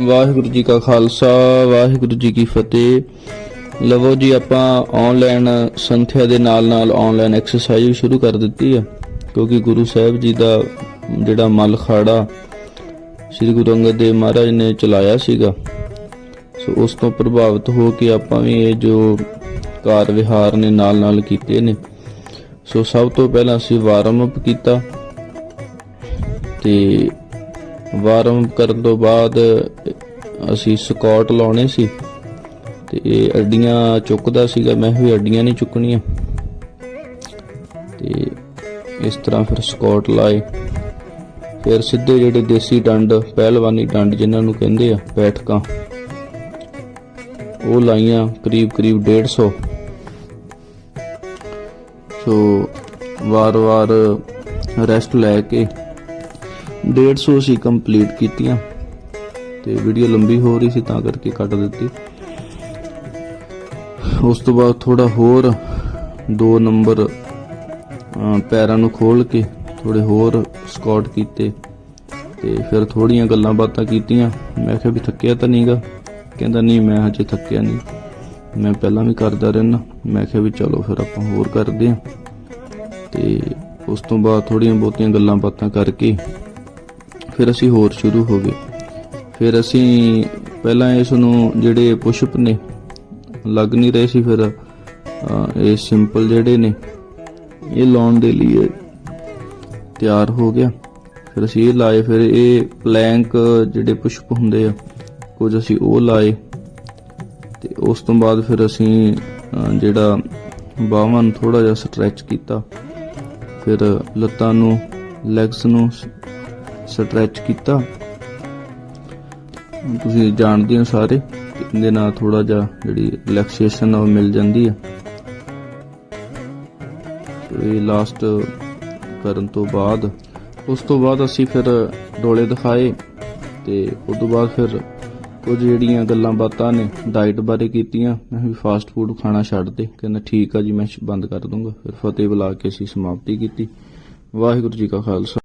ਵਾਹਿਗੁਰੂ ਜੀ ਕਾ ਖਾਲਸਾ, ਵਾਹਿਗੁਰੂ ਜੀ ਕੀ ਫਤਿਹ। ਲਵੋ ਜੀ, ਆਪਾਂ ਆਨਲਾਈਨ ਸੰਥਿਆ ਦੇ ਨਾਲ ਨਾਲ ਆਨਲਾਈਨ ਐਕਸਰਸਾਈਜ਼ ਵੀ ਸ਼ੁਰੂ ਕਰ ਦਿੱਤੀ ਹੈ ਕਿਉਂਕਿ ਗੁਰੂ ਸਾਹਿਬ ਜੀ ਦਾ ਜਿਹੜਾ ਮਲ ਖਾੜਾ ਸ੍ਰੀ ਗੁਰੂ ਅੰਗਦ ਦੇਵ ਮਹਾਰਾਜ ਨੇ ਚਲਾਇਆ ਸੀਗਾ, ਸੋ ਉਸ ਤੋਂ ਪ੍ਰਭਾਵਿਤ ਹੋ ਕੇ ਆਪਾਂ ਵੀ ਇਹ ਜੋ ਕਾਰ ਵਿਹਾਰ ਨੇ ਨਾਲ ਨਾਲ ਕੀਤੇ ਨੇ। ਸੋ ਸਭ ਤੋਂ ਪਹਿਲਾਂ ਅਸੀਂ ਵਾਰਮ ਅਪ ਕੀਤਾ ਤੇ ਵਾਰਮ ਕਰਨ ਤੋਂ ਬਾਅਦ ਅਸੀਂ ਸਕਾਟ ਲਾਉਣੇ ਸੀ ਤੇ ਇਹ ਅੱਡੀਆਂ ਚੁੱਕਦਾ ਸੀਗਾ, ਮੈਂ ਵੀ ਅੱਡੀਆਂ ਨਹੀਂ ਚੁੱਕਣੀਆਂ। ਤੇ ਇਸ ਤਰ੍ਹਾਂ ਫਿਰ ਸਕਾਟ ਲਾਏ। ਫਿਰ ਸਿੱਧੇ ਜਿਹੜੇ ਦੇਸੀ ਡੰਡ, ਪਹਿਲਵਾਨੀ ਡੰਡ ਜਿਨ੍ਹਾਂ ਨੂੰ ਕਹਿੰਦੇ ਆ, ਬੈਠਕਾਂ, ਉਹ ਲਾਈਆਂ ਕਰੀਬ ਕਰੀਬ 150 ਸੋ ਵਾਰ-ਵਾਰ ਰੈਸਟ ਲੈ ਕੇ 150 ਸੀ ਕੰਪਲੀਟ ਕੀਤੀਆਂ ਤੇ ਵੀਡੀਓ ਲੰਬੀ ਹੋ ਰਹੀ ਸੀ ਤਾਂ ਕਰਕੇ ਕੱਟ ਦਿੱਤੀ। ਉਸ ਤੋਂ ਬਾਅਦ ਥੋੜਾ ਹੋਰ 2 ਨੰਬਰ ਪੈਰਾਂ ਨੂੰ ਖੋਲ ਕੇ ਥੋੜੇ ਹੋਰ ਸਕਾਟ ਕੀਤੇ ਤੇ ਫਿਰ ਥੋੜੀਆਂ ਗੱਲਾਂ ਬਾਤਾਂ ਕੀਤੀਆਂ। ਮੈਂ ਕਿਹਾ ਵੀ ਥੱਕਿਆ ਤਾਂ ਨਹੀਂਗਾ। ਕਹਿੰਦਾ, ਨਹੀਂ, ਮੈਂ ਹਜੇ ਥੱਕਿਆ ਨਹੀਂ। ਮੈਂ ਪਹਿਲਾਂ ਵੀ ਕਰਦਾ ਰਹਿਣਾ ਮੈਂ ਕਿਹਾ ਵੀ ਚਲੋ ਫਿਰ ਆਪਾਂ ਹੋਰ ਕਰਦੇ ਹਾਂ ਤੇ ਉਸ ਤੋਂ ਬਾਅਦ ਥੋੜੀਆਂ ਬਹੁਤੀਆਂ ਗੱਲਾਂ ਬਾਤਾਂ ਕਰਕੇ ਫਿਰ ਅਸੀਂ ਹੋਰ ਸ਼ੁਰੂ ਹੋ ਗਏ। ਫਿਰ ਅਸੀਂ ਪਹਿਲਾਂ ਇਸ ਨੂੰ ਜਿਹੜੇ ਪੁਸ਼ਪ ਨੇ, ਲੱਗ ਨਹੀਂ ਰਹੇ ਸੀ ਫਿਰ ਇਹ ਸਿੰਪਲ ਜਿਹੜੇ ਨੇ, ਇਹ ਲਾਉਣ ਦੇ ਲਈ ਤਿਆਰ ਹੋ ਗਿਆ। ਫਿਰ ਅਸੀਂ ਇਹ ਲਾਏ, ਫਿਰ ਇਹ ਪਲੈਂਕ ਜਿਹੜੇ ਪੁਸ਼ਪ ਹੁੰਦੇ ਆ, ਕੁਝ ਅਸੀਂ ਉਹ ਲਾਏ। ਤੇ ਉਸ ਤੋਂ ਬਾਅਦ ਫਿਰ ਅਸੀਂ ਜਿਹੜਾ ਬਾਹਾਂ ਨੂੰ ਥੋੜਾ ਜਿਹਾ ਸਟ੍ਰੈਚ ਕੀਤਾ। ਫਿਰ ਲੱਤਾਂ ਨੂੰ ਲੈਗਸ ਨੂੰ ਸਟ੍ਰੈਚ ਕੀਤਾ। ਤੁਸੀਂ ਜਾਣਦੇ ਹੋ ਸਾਰੇ ਇਹਦੇ ਨਾਲ ਥੋੜਾ ਜਿਹਾ ਜਿਹੜੀ ਰਿਲੈਕਸੇਸ਼ਨ ਉਹ ਮਿਲ ਜਾਂਦੀ ਹੈ ਸੋ ਇਹ ਲਾਸਟ ਕਰਨ ਤੋਂ ਬਾਅਦ, ਉਸ ਤੋਂ ਬਾਅਦ ਅਸੀਂ ਫਿਰ ਡੋਲੇ ਦਿਖਾਏ ਤੇ ਉਸ ਤੋਂ ਬਾਅਦ ਫਿਰ ਕੁਝ ਜਿਹੜੀਆਂ ਗੱਲਾਂ ਬਾਤਾਂ ਨੇ ਡਾਈਟ ਬਾਰੇ ਕੀਤੀਆਂ, ਮੈਂ ਵੀ ਫਾਸਟ ਫੂਡ ਖਾਣਾ ਛੱਡ ਦੇ ਕਹਿੰਦਾ ਠੀਕ ਆ ਜੀ, ਮੈਂ ਬੰਦ ਕਰ ਦੂੰਗਾ। ਫਿਰ ਫਤਿਹ ਬੁਲਾ ਕੇ ਅਸੀਂ ਸਮਾਪਤੀ ਕੀਤੀ। ਵਾਹਿਗੁਰੂ ਜੀ ਕਾ ਖਾਲਸਾ।